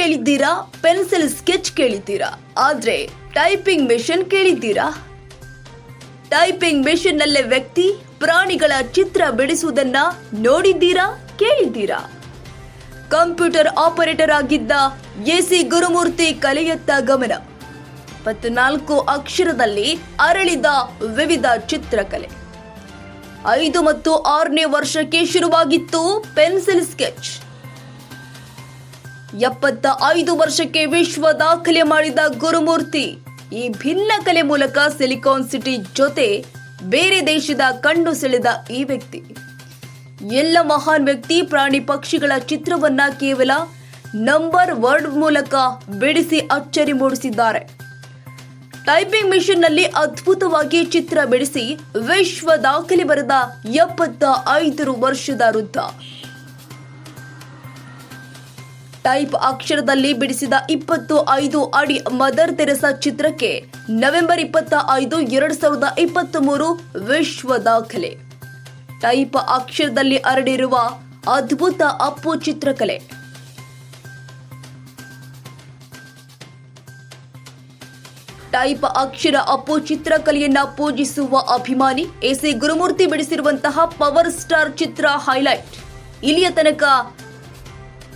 ಕೇಳಿದ್ದೀರಾ? Pencil sketch ಕೇಳಿದ್ದೀರಾ? ಆದ್ರೆ ಟೈಪಿಂಗ್ ಮೆಷಿನ್ ಕೇಳಿದ್ದೀರಾ? ಟೈಪಿಂಗ್ ಮೆಷಿನ್ ನಲ್ಲೇ ವ್ಯಕ್ತಿ ಪ್ರಾಣಿಗಳ ಚಿತ್ರ ಬಿಡಿಸುವುದನ್ನ ನೋಡಿದ್ದೀರಾ? ಕೇಳಿದ್ದೀರಾ? ಕಂಪ್ಯೂಟರ್ ಆಪರೇಟರ್ ಆಗಿದ್ದ ಎಸಿ ಗುರುಮೂರ್ತಿ ಕಲೆಯತ್ತ ಗಮನ. ಇಪ್ಪತ್ನಾಲ್ಕು ಅಕ್ಷರದಲ್ಲಿ ಅರಳಿದ ವಿವಿಧ ಚಿತ್ರಕಲೆ. ಐದು ಮತ್ತು ಆರನೇ ವರ್ಷಕ್ಕೆ ಶುರುವಾಗಿತ್ತು ಪೆನ್ಸಿಲ್ ಸ್ಕೆಚ್. ಎಪ್ಪತ್ತ ಐದು ವರ್ಷಕ್ಕೆ ವಿಶ್ವ ದಾಖಲೆ ಮಾಡಿದ ಗುರುಮೂರ್ತಿ ಈ ಭಿನ್ನ ಕಲೆ ಮೂಲಕ ಸಿಲಿಕಾನ್ ಸಿಟಿ ಜೊತೆ ಬೇರೆ ದೇಶದ ಕಣ್ಣು ಸೆಳೆದ ಈ ವ್ಯಕ್ತಿ. ಎಲ್ಲ ಮಹಾನ್ ವ್ಯಕ್ತಿ, ಪ್ರಾಣಿ ಪಕ್ಷಿಗಳ ಚಿತ್ರವನ್ನ ಕೇವಲ ನಂಬರ್ ವರ್ಡ್ ಮೂಲಕ ಬಿಡಿಸಿ ಅಚ್ಚರಿ ಮೂಡಿಸಿದ್ದಾರೆ. ಟೈಪಿಂಗ್ ಮಿಷಿನ್ನಲ್ಲಿ ಅದ್ಭುತವಾಗಿ ಚಿತ್ರ ಬಿಡಿಸಿ ವಿಶ್ವ ದಾಖಲೆ ಬರೆದ ಎಪ್ಪತ್ತ ಐದು ವರ್ಷದ ವೃದ್ಧ. ಟೈಪ್ ಅಕ್ಷರದಲ್ಲಿ ಬಿಡಿಸಿದ ಇಪ್ಪತ್ತು ಐದು ಅಡಿ ಮದರ್ ತೆರೆಸಾ ಚಿತ್ರಕ್ಕೆ ನವೆಂಬರ್ ಇಪ್ಪತ್ತ ಐದು ಎರಡ್ ಸಾವಿರದ ಇಪ್ಪತ್ತ್ ಮೂರು ವಿಶ್ವ ದಾಖಲೆ. ಟೈಪ್ ಅಕ್ಷರದಲ್ಲಿ ಹರಡಿರುವ ಅದ್ಭುತ ಅಪ್ಪು ಚಿತ್ರಕಲೆ. ಟೈಪ್ ಅಕ್ಷರ ಅಪ್ಪು ಚಿತ್ರಕಲೆಯನ್ನ ಪೂಜಿಸುವ ಅಭಿಮಾನಿ ಎಸಿ ಗುರುಮೂರ್ತಿ ಬಿಡಿಸಿರುವಂತಹ ಪವರ್ ಸ್ಟಾರ್ ಚಿತ್ರ ಹೈಲೈಟ್. ಇಲ್ಲಿಯ ತನಕ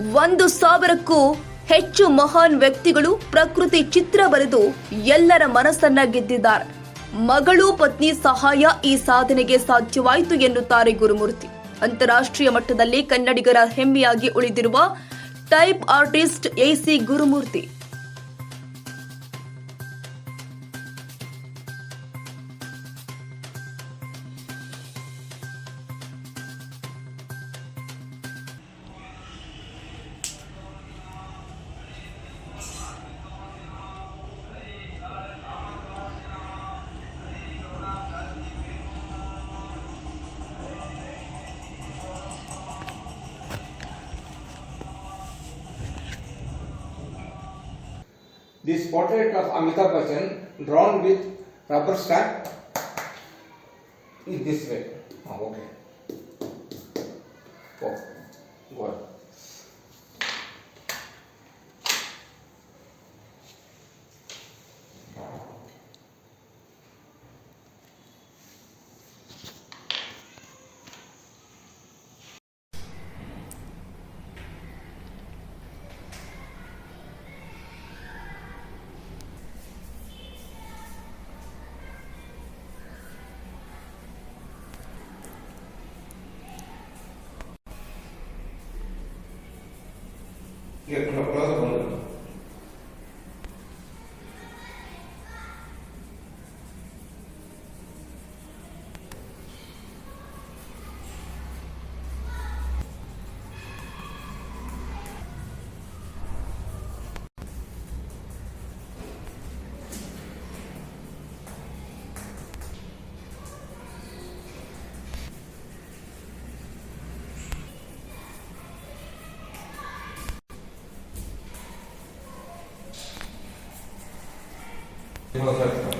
ಒಂದು ಸಾವಿರಕ್ಕೂ ಹೆಚ್ಚು ಮಹಾನ್ ವ್ಯಕ್ತಿಗಳು ಪ್ರಕೃತಿ ಚಿತ್ರ ಬರೆದು ಎಲ್ಲರ ಮನಸ್ಸನ್ನ ಗೆದ್ದಿದ್ದಾರೆ. ಮಗಳು, ಪತ್ನಿ ಸಹಾಯ ಈ ಸಾಧನೆಗೆ ಸಾಧ್ಯವಾಯಿತು ಎನ್ನುತ್ತಾರೆ ಗುರುಮೂರ್ತಿ. ಅಂತಾರಾಷ್ಟ್ರೀಯ ಮಟ್ಟದಲ್ಲಿ ಕನ್ನಡಿಗರ ಹೆಮ್ಮೆಯಾಗಿ ಉಳಿದಿರುವ type artist A C Gurumurthy. This portrait of Amitabh Bachchan drawn with rubber stamp is this way. Oh, okay. Go. Go ahead. you know, ください。